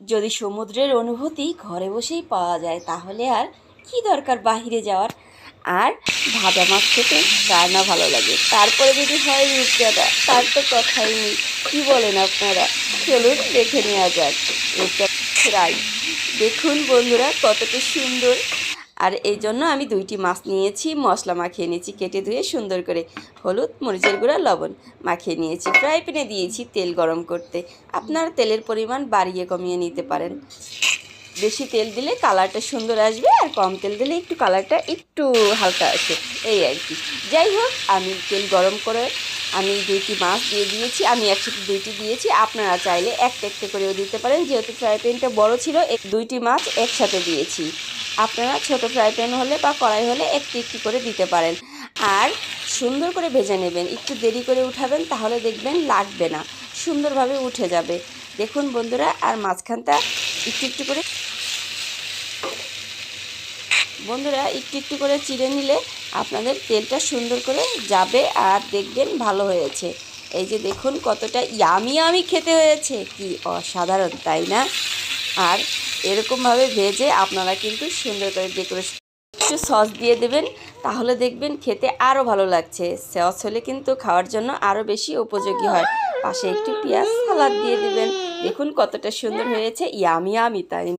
যদি সমুদ্রের অনুভূতি ঘরে বসেই পাওয়া যায়, তাহলে আর কি দরকার বাহিরে যাওয়ার? আর ভাজা মাছ খেতে কার না ভালো লাগে? তারপরে যদি হয় রূপচাঁদা তার তো কথাই নেই। কী বলেন আপনারা? চলুন দেখে নেওয়া যাক। রূপচাঁদা ফ্রাই দেখুন বন্ধুরা কতটা সুন্দর। আর এই জন্য আমি দুইটি মাছ নিয়েছি, মশলা মাখিয়ে নিয়েছি, কেটে ধুয়ে সুন্দর করে হলুদ, মরিচের গুঁড়া, লবণ মাখিয়ে নিয়েছি। ফ্রাই প্যানে দিয়েছি তেল গরম করতে। আপনার তেলের পরিমাণ বাড়িয়ে কমিয়ে নিতে পারেন। বেশি তেল দিলে কালারটা সুন্দর আসবে আর কম তেল দিলে একটু কালারটা একটু হালকা আসে। এই আর কি। যাই হোক, আমি তেল গরম করে আমি দুইটি মাছ দিয়ে দিয়েছি। আমি একসাথে দুইটি দিয়েছি। আপনারা চাইলে একটা একটা করেও দিতে পারেন। যেহেতু ফ্রাই প্যানটা বড় ছিল দুইটি মাছ একসাথে দিয়েছি। আপনারা ছোট ফ্রাই প্যান হলে বা কড়াই হলে একটু একটু করে দিতে পারেন। আর সুন্দর করে ভেজে নেবেন। একটু দেরি করে উঠাবেন তাহলে দেখবেন লাগবে না। সুন্দরভাবে উঠে যাবে। দেখুন বন্ধুরা, আর মাঝখানটা একটু একটু করে বন্ধুরা, একটু একটু করে চিড়ে নিলে আপনাদের তেলটা সুন্দর করে যাবে আর দেখবেন ভালো হয়েছে। এই যে দেখুন কতটা ইয়ামি আমি খেতে হয়েছে। কি অসাধারণ, তাই না? আর এরকমভাবে ভেজে আপনারা কিন্তু সুন্দর করে ডেকোরেশন একটু সস দিয়ে দেবেন, তাহলে দেখবেন খেতে আরও ভালো লাগছে। সস হলে কিন্তু খাওয়ার জন্য আরও বেশি উপযোগী হয়। পাশে একটু পেঁয়াজ সালাদ দিয়ে দেবেন। দেখুন কতটা সুন্দর হয়েছে। ইয়ামি আমি তাই